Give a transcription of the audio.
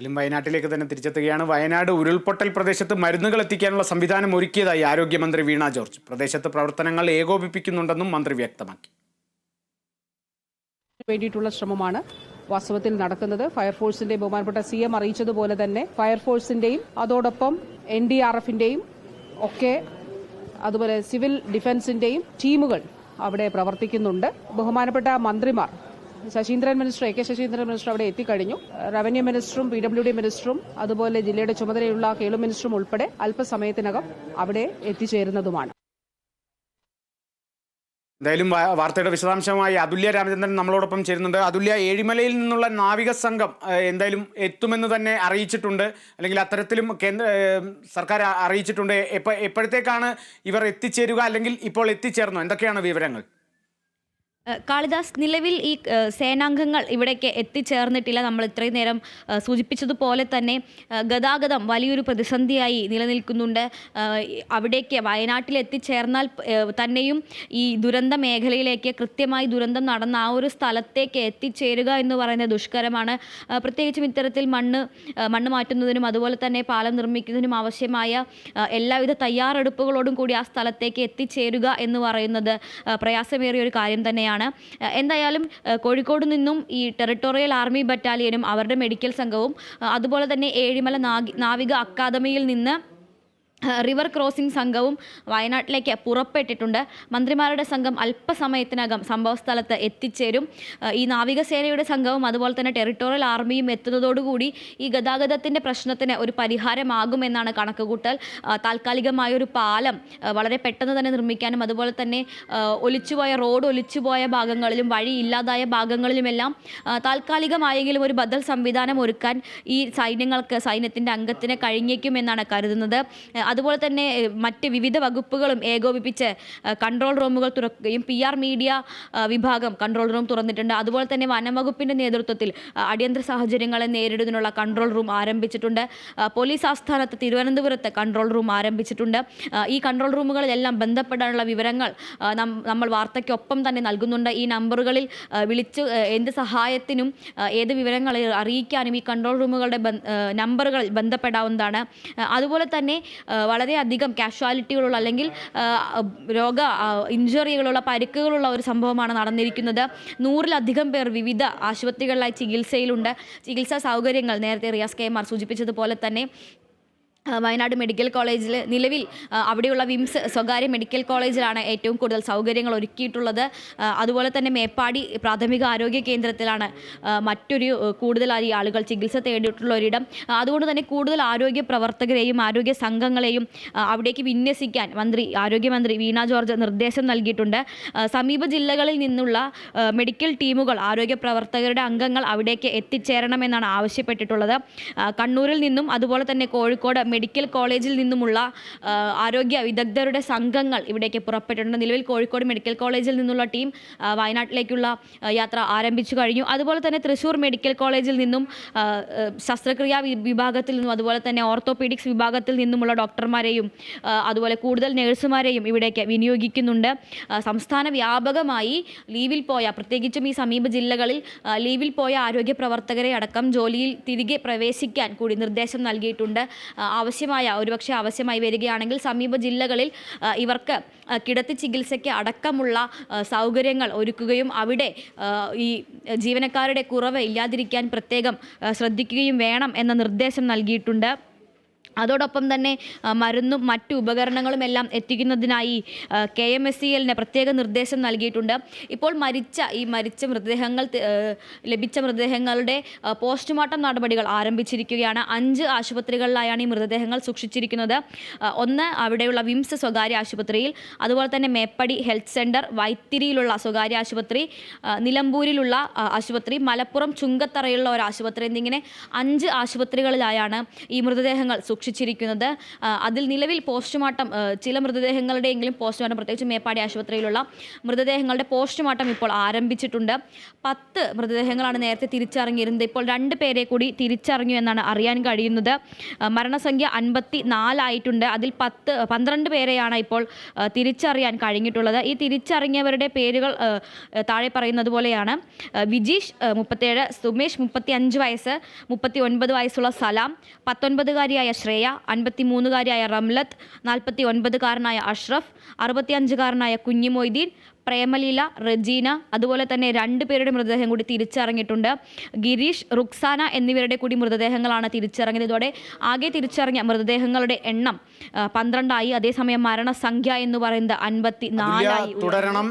എന്തായാലും വയനാട്ടിലേക്ക് തന്നെ തിരിച്ചെത്തുകയാണ്. വയനാട് ഉരുൾപൊട്ടൽ പ്രദേശത്ത് മരുന്നുകൾ എത്തിക്കാനുള്ള സംവിധാനം ഒരുക്കിയതായി ആരോഗ്യമന്ത്രി വീണ ജോർജ്. പ്രദേശത്ത് പ്രവർത്തനങ്ങൾ ഏകോപിപ്പിക്കുന്നുണ്ടെന്നും മന്ത്രി വ്യക്തമാക്കി. വേണ്ടിയിട്ടുള്ള ശ്രമമാണ് വാസ്തവത്തിൽ നടക്കുന്നത്. ഫയർഫോഴ്സിന്റെ ബഹുമാനപ്പെട്ട സി എം അറിയിച്ചതുപോലെ തന്നെ ഫയർഫോഴ്സിന്റെയും അതോടൊപ്പം എൻ ഡി ആർ എഫിന്റെയും ഒക്കെ അതുപോലെ സിവിൽ ഡിഫൻസിന്റെയും ടീമുകൾ അവിടെ പ്രവർത്തിക്കുന്നുണ്ട്. ബഹുമാനപ്പെട്ട മന്ത്രിമാർ Saseendran minister A K Saseendran minister അവിടെ എത്തിക്കഴിഞ്ഞു. റവന്യൂ മിനിസ്റ്ററും പി ഡബ്ല്യു ഡി മിനിസ്റ്ററും അതുപോലെ ജില്ലയുടെ ചുമതലയുള്ള കേളു മിനിസ്റ്ററും ഉൾപ്പെടെ അല്പസമയത്തിനകം അവിടെ എത്തിച്ചേരുന്നതുമാണ്. എന്തായാലും വാർത്തയുടെ വിശദാംശമായി അതുല്യ രാമചന്ദ്രൻ നമ്മളോടൊപ്പം ചേരുന്നുണ്ട്. അതുല്യ ഏഴിമലയിൽ നിന്നുള്ള നാവിക സംഘം എന്തായാലും എത്തുമെന്ന് തന്നെ അറിയിച്ചിട്ടുണ്ട്. അല്ലെങ്കിൽ അത്തരത്തിലും കേന്ദ്ര സർക്കാർ അറിയിച്ചിട്ടുണ്ട്. എപ്പ എപ്പോഴത്തേക്കാണ് ഇവർ എത്തിച്ചേരുക അല്ലെങ്കിൽ ഇപ്പോൾ എത്തിച്ചേർന്നോ? എന്തൊക്കെയാണ് വിവരങ്ങൾ? കാളിദാസ് നിലവിൽ ഈ സേനാംഗങ്ങൾ ഇവിടേക്ക് എത്തിച്ചേർന്നിട്ടില്ല. നമ്മൾ ഇത്രയും നേരം സൂചിപ്പിച്ചതുപോലെ തന്നെ ഗതാഗതം വലിയൊരു പ്രതിസന്ധിയായി നിലനിൽക്കുന്നുണ്ട്. അവിടേക്ക് വയനാട്ടിൽ എത്തിച്ചേർന്നാൽ തന്നെയും ഈ ദുരന്ത മേഖലയിലേക്ക് കൃത്യമായി ദുരന്തം നടന്ന ആ ഒരു സ്ഥലത്തേക്ക് എത്തിച്ചേരുക എന്ന് പറയുന്നത് ദുഷ്കരമാണ്. പ്രത്യേകിച്ചും ഇത്തരത്തിൽ മണ്ണ് മണ്ണ് മാറ്റുന്നതിനും അതുപോലെ തന്നെ പാലം നിർമ്മിക്കുന്നതിനും ആവശ്യമായ എല്ലാവിധ തയ്യാറെടുപ്പുകളോടും കൂടി ആ സ്ഥലത്തേക്ക് എത്തിച്ചേരുക എന്ന് പറയുന്നത് പ്രയാസമേറിയ ഒരു കാര്യം തന്നെയാണ്. ഏഹ് എന്തായാലും കോഴിക്കോട് നിന്നും ഈ ടെറിട്ടോറിയൽ ആർമി ബറ്റാലിയനും അവരുടെ മെഡിക്കൽ സംഘവും അതുപോലെ തന്നെ ഏഴിമല നാവിക അക്കാദമിയിൽ നിന്ന് റിവർ ക്രോസിംഗ് സംഘവും വയനാട്ടിലേക്ക് പുറപ്പെട്ടിട്ടുണ്ട്. മന്ത്രിമാരുടെ സംഘം അല്പസമയത്തിനകം സംഭവസ്ഥലത്ത് എത്തിച്ചേരും. ഈ നാവികസേനയുടെ സംഘവും അതുപോലെ തന്നെ ടെറിട്ടോറിയൽ ആർമിയും എത്തുന്നതോടുകൂടി ഈ ഗതാഗതത്തിന്റെ പ്രശ്നത്തിന് ഒരു പരിഹാരമാകുമെന്നാണ് കണക്കുകൂട്ടൽ. താൽക്കാലികമായൊരു പാലം വളരെ പെട്ടെന്ന് തന്നെ നിർമ്മിക്കാനും അതുപോലെ തന്നെ ഒലിച്ചുപോയ റോഡ് ഒലിച്ചുപോയ ഭാഗങ്ങളിലും വഴി ഇല്ലാതായ ഭാഗങ്ങളിലുമെല്ലാം താൽക്കാലികമായെങ്കിലും ഒരു ബദൽ സംവിധാനം ഒരുക്കാൻ ഈ സൈന്യങ്ങൾക്ക് സൈന്യത്തിന്റെ അംഗത്തിന് കഴിഞ്ഞേക്കുമെന്നാണ് കരുതുന്നത്. അതുപോലെ തന്നെ മറ്റ് വിവിധ വകുപ്പുകളും ഏകോപിപ്പിച്ച് കൺട്രോൾ റൂമുകൾ തുറക്കുകയും പി ആർ മീഡിയ വിഭാഗം കൺട്രോൾ റൂം തുറന്നിട്ടുണ്ട്. അതുപോലെ തന്നെ വനം വകുപ്പിന്റെ നേതൃത്വത്തിൽ അടിയന്തര സാഹചര്യങ്ങളെ നേരിടുന്നതിനുള്ള കൺട്രോൾ റൂം ആരംഭിച്ചിട്ടുണ്ട്. പോലീസ് ആസ്ഥാനത്ത് തിരുവനന്തപുരത്ത് കൺട്രോൾ റൂം ആരംഭിച്ചിട്ടുണ്ട്. ഈ കൺട്രോൾ റൂമുകളിലെല്ലാം ബന്ധപ്പെടാനുള്ള വിവരങ്ങൾ നമ്മൾ വാർത്തയ്ക്കൊപ്പം തന്നെ നൽകുന്നുണ്ട്. ഈ നമ്പറുകളിൽ വിളിച്ച് എന്ത് സഹായത്തിനും ഏത് വിവരങ്ങൾ അറിയിക്കാനും ഈ കൺട്രോൾ റൂമുകളുടെ നമ്പറുകളിൽ ബന്ധപ്പെടാവുന്നതാണ്. അതുപോലെ തന്നെ വളരെയധികം കാഷ്വാലിറ്റികളുള്ള അല്ലെങ്കിൽ രോഗ ഇഞ്ചുറികളുള്ള പരിക്കുകളുള്ള ഒരു സംഭവമാണ് നടന്നിരിക്കുന്നത്. നൂറിലധികം പേർ വിവിധ ആശുപത്രികളിലായി ചികിത്സയിലുണ്ട്. ചികിത്സാ സൗകര്യങ്ങൾ നേരത്തെ റിയാസ് കെ എം ആർ സൂചിപ്പിച്ചതുപോലെ തന്നെ. വയനാട് മെഡിക്കൽ കോളേജിൽ നിലവിൽ അവിടെയുള്ള വിംസ് സ്വകാര്യ മെഡിക്കൽ കോളേജിലാണ് ഏറ്റവും കൂടുതൽ സൗകര്യങ്ങൾ ഒരുക്കിയിട്ടുള്ളത്. അതുപോലെ തന്നെ മേപ്പാടി പ്രാഥമിക ആരോഗ്യ കേന്ദ്രത്തിലാണ് മറ്റൊരു കൂടുതലായി ആളുകൾ ചികിത്സ തേടിയിട്ടുള്ള ഒരിടം. അതുകൊണ്ട് തന്നെ കൂടുതൽ ആരോഗ്യ പ്രവർത്തകരെയും ആരോഗ്യ സംഘങ്ങളെയും അവിടേക്ക് വിന്യസിക്കാൻ മന്ത്രി ആരോഗ്യമന്ത്രി വീണ ജോർജ് നിർദ്ദേശം നൽകിയിട്ടുണ്ട്. സമീപ ജില്ലകളിൽ നിന്നുള്ള മെഡിക്കൽ ടീമുകൾ ആരോഗ്യ പ്രവർത്തകരുടെ അംഗങ്ങൾ അവിടേക്ക് എത്തിച്ചേരണമെന്നാണ് ആവശ്യപ്പെട്ടിട്ടുള്ളത്. കണ്ണൂരിൽ നിന്നും അതുപോലെ തന്നെ കോഴിക്കോട് മെഡിക്കൽ കോളേജിൽ നിന്നുമുള്ള ആരോഗ്യ വിദഗ്ധരുടെ സംഘങ്ങൾ ഇവിടേക്ക് പുറപ്പെട്ടിട്ടുണ്ട്. നിലവിൽ കോഴിക്കോട് മെഡിക്കൽ കോളേജിൽ നിന്നുള്ള ടീം വയനാട്ടിലേക്കുള്ള യാത്ര ആരംഭിച്ചു കഴിഞ്ഞു. അതുപോലെ തന്നെ തൃശ്ശൂർ മെഡിക്കൽ കോളേജിൽ നിന്നും ശസ്ത്രക്രിയാ വിഭാഗത്തിൽ നിന്നും അതുപോലെ തന്നെ ഓർത്തോപീഡിക്സ് വിഭാഗത്തിൽ നിന്നുമുള്ള ഡോക്ടർമാരെയും അതുപോലെ കൂടുതൽ നഴ്സുമാരെയും ഇവിടേക്ക് വിനിയോഗിക്കുന്നുണ്ട്. സംസ്ഥാന വ്യാപകമായി ലീവിൽ പോയ പ്രത്യേകിച്ചും ഈ സമീപ ജില്ലകളിൽ ലീവിൽ പോയ ആരോഗ്യ പ്രവർത്തകരെ അടക്കം ജോലിയിൽ തിരികെ പ്രവേശിക്കാൻ കൂടി നിർദ്ദേശം നൽകിയിട്ടുണ്ട്. ആവശ്യമായ ഒരുപക്ഷെ ആവശ്യമായി വരികയാണെങ്കിൽ സമീപ ജില്ലകളിൽ ഇവർക്ക് കിടത്തി ചികിത്സയ്ക്ക് അടക്കമുള്ള സൗകര്യങ്ങൾ ഒരുക്കുകയും അവിടെ ഈ ജീവനക്കാരുടെ കുറവ് ഇല്ലാതിരിക്കാൻ പ്രത്യേകം ശ്രദ്ധിക്കുകയും വേണം എന്ന നിർദ്ദേശം നൽകിയിട്ടുണ്ട്. അതോടൊപ്പം തന്നെ മരുന്നും മറ്റു ഉപകരണങ്ങളും എല്ലാം എത്തിക്കുന്നതിനായി കെ എം എസ് സി എല്ലിന് പ്രത്യേക നിർദ്ദേശം നൽകിയിട്ടുണ്ട്. ഇപ്പോൾ മരിച്ച ഈ മരിച്ച മൃതദേഹങ്ങൾ ലഭിച്ച മൃതദേഹങ്ങളുടെ പോസ്റ്റ്മോർട്ടം നടപടികൾ ആരംഭിച്ചിരിക്കുകയാണ്. അഞ്ച് ആശുപത്രികളിലായാണ് ഈ മൃതദേഹങ്ങൾ സൂക്ഷിച്ചിരിക്കുന്നത്. ഒന്ന് അവിടെയുള്ള വിംസ് സ്വകാര്യ ആശുപത്രിയിൽ അതുപോലെ തന്നെ മേപ്പടി ഹെൽത്ത് സെന്റർ വൈത്തിരിയിലുള്ള സ്വകാര്യ ആശുപത്രി നിലമ്പൂരിലുള്ള ആശുപത്രി മലപ്പുറം ചുങ്കത്തറയിലുള്ള ഒരു ആശുപത്രി എന്നിങ്ങനെ അഞ്ച് ആശുപത്രികളിലായാണ് ഈ മൃതദേഹങ്ങൾ സൂക്ഷിച്ചിരിക്കുന്നത് അതിൽ നിലവിൽ പോസ്റ്റ്മോർട്ടം ചില മൃതദേഹങ്ങളുടെയെങ്കിലും പോസ്റ്റ്മോർട്ടം പ്രത്യേകിച്ച് മേപ്പാടി ആശുപത്രിയിലുള്ള മൃതദേഹങ്ങളുടെ പോസ്റ്റ്മോർട്ടം ഇപ്പോൾ ആരംഭിച്ചിട്ടുണ്ട്. പത്ത് മൃതദേഹങ്ങളാണ് നേരത്തെ തിരിച്ചറിഞ്ഞിരുന്നത്. ഇപ്പോൾ രണ്ട് പേരെ കൂടി തിരിച്ചറിഞ്ഞു എന്നാണ് അറിയാൻ കഴിയുന്നത്. മരണസംഖ്യ അൻപത്തി നാലായിട്ടുണ്ട് അതിൽ പത്ത് പന്ത്രണ്ട് പേരെയാണ് ഇപ്പോൾ തിരിച്ചറിയാൻ കഴിഞ്ഞിട്ടുള്ളത്. ഈ തിരിച്ചറിഞ്ഞവരുടെ പേരുകൾ താഴെ പറയുന്നത് പോലെയാണ്. വിജീഷ് മുപ്പത്തേഴ് സുമേഷ് മുപ്പത്തി അഞ്ച് വയസ്സ് മുപ്പത്തി ഒൻപത് വയസ്സുള്ള സലാം പത്തൊൻപതുകാരിയായ ശ്രേയ അൻപത്തി മൂന്നുകാരിയായ റംലത്ത് നാൽപ്പത്തി ഒൻപതുകാരനായ അഷ്റഫ് അറുപത്തിയഞ്ചുകാരനായ കുഞ്ഞിമൊയ്തീൻ പ്രേമലീല റജീന അതുപോലെ തന്നെ രണ്ട് പേരുടെ മൃതദേഹം കൂടി തിരിച്ചറിഞ്ഞിട്ടുണ്ട്. ഗിരീഷ് റുക്സാന എന്നിവരുടെ കൂടി മൃതദേഹങ്ങളാണ് തിരിച്ചറിഞ്ഞത്. ഇതോടെ ആകെ തിരിച്ചറിഞ്ഞ മൃതദേഹങ്ങളുടെ എണ്ണം പന്ത്രണ്ടായി. അതേസമയം മരണസംഖ്യ എന്ന് പറയുന്നത് അൻപത്തി നാലായി തുടരണം.